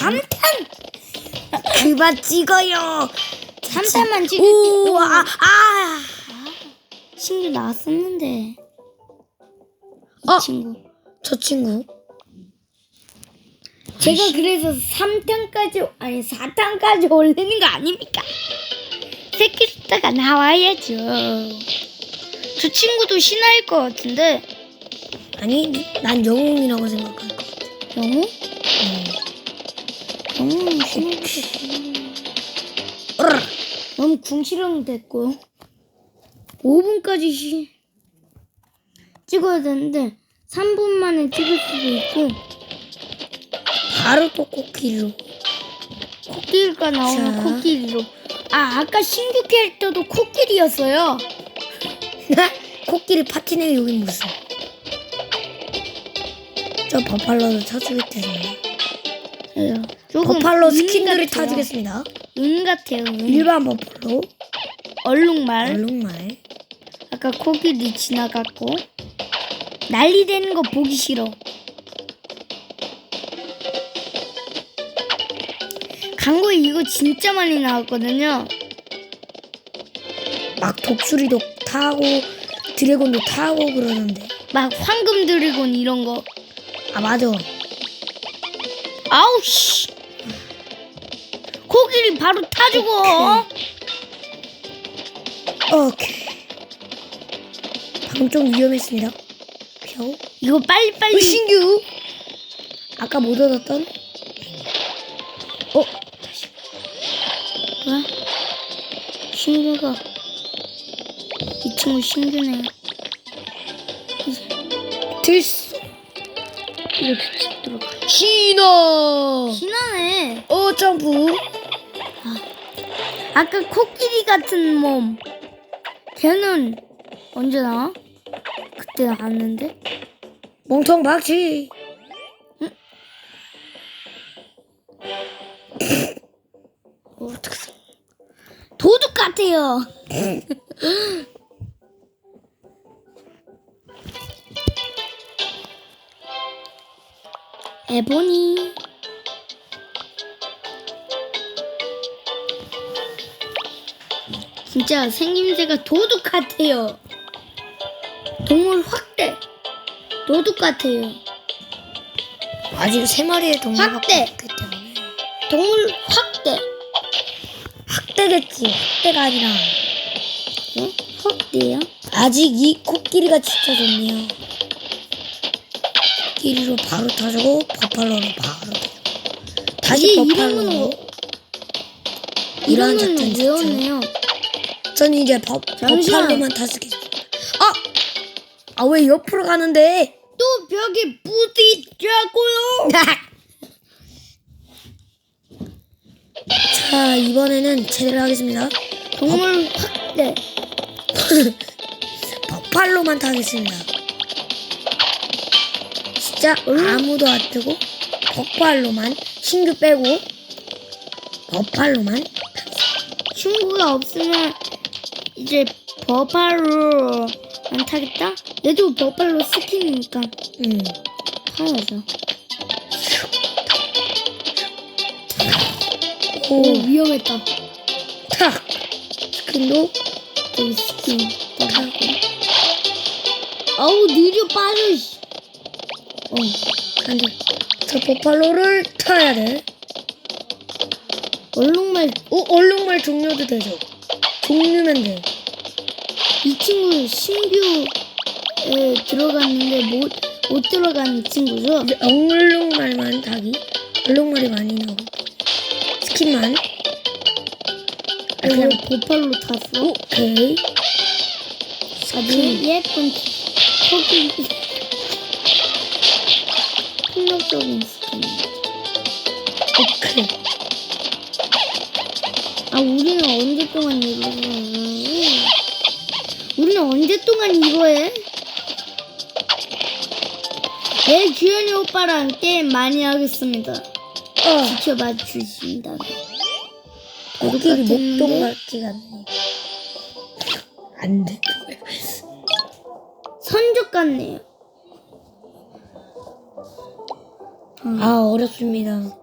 3탄! 그만 찍어요. 3탄만 찍을 오, 아, 아. 친구 나왔었는데. 이 어. 친구. 저 친구. 제가 그래서 3탄까지 아니 4탄까지 올리는 거 아닙니까? 새끼스타가 나와야죠. 저 친구도 신화일 것 같은데 아니, 난 영웅이라고 생각할 거. 영웅? 음. 같아. 너무 궁시렁 됐고 5분까지 시... 찍어야 되는데 3분 만에 찍을 수도 있고 바로 또 코끼리로. 코끼리가 나오면 자. 코끼리로 아 아까 신규 캐릭터도 코끼리였어요 코끼리 파티네 여기 무슨? 저 버팔로도 조금 버팔로 은 스킨들을 같아요. 타주겠습니다. 은 같아요 은. 일반 버팔로. 얼룩말 얼룩말. 아까 코끼리 지나갔고 난리 되는 거 보기 싫어 광고에 이거 진짜 많이 나왔거든요 막 독수리도 타고 드래곤도 타고 그러는데. 막 황금 드래곤 이런 거 아 맞아. 아우 씨 코끼리 바로 타 죽어 오케이. 방금 좀 위험했습니다. 표. 이거 빨리빨리 신규. 아까 못 얻었던. 어 뭐야? 신규가 이 친구 신규네요. 들쏘. 이렇게 찍도록. 신호. 신하네. 어 점프. 아까 코끼리 같은 몸. 걔는 언제 나와? 그때 나왔는데. 멍텅 박치. 어떡해. 도둑 같아요. 에보니. 진짜 생김새가 도둑 같아요. 동물 확대. 도둑 같아요. 아직 세 마리의 동물밖에 확대. 때문에 동물 확대. 확대겠지. 확대가 아니라 네? 확대요? 아직 이 코끼리가 진짜 좋네요. 코끼리로 바로 타주고 버팔로로 바로 다시 이 버팔로로 이름은 이러한 이름은 작전. 외웠네요. 전 이제 버, 잠시만. 버팔로만 타주겠습니다. 아! 아 왜 옆으로 가는데? 또 벽에 부딪자고요. 자 이번에는 제대로 하겠습니다. 동물 확대. 버팔로만 타겠습니다. 진짜 아무도 안 뜨고 버팔로만 신규 빼고 버팔로만 친구가 없으면 이제 버팔로 안 타겠다? 얘도 버팔로 스킨이니까 음. 타야죠. 오, 오 위험했다. 탁 스킨도 저기 스킨 타고. 아우 느려 빠져. 씨. 어. 안돼. 저 버팔로를 타야 돼. 얼룩말 오 얼룩말 종료도 되죠. 종류면 돼. 이 친구 신규에 들어갔는데 못, 못 들어간 친구죠? 얼룩말만 타기. 얼룩말이 많이 나오고 스킨만. 아, 그냥 보팔로 탔어. 오케이. 아주 예쁜 토끼 폭력적인 스킨. 오케이. 아 우리는 언제 동안 이거 우리는 언제 동안 이거 해? 네 주현이 오빠랑 게임 많이 하겠습니다. 어. 지켜봐 주신다. 같았는데? 목동 같지 않네. 안 돼. 선적 같네요. 아 어렵습니다.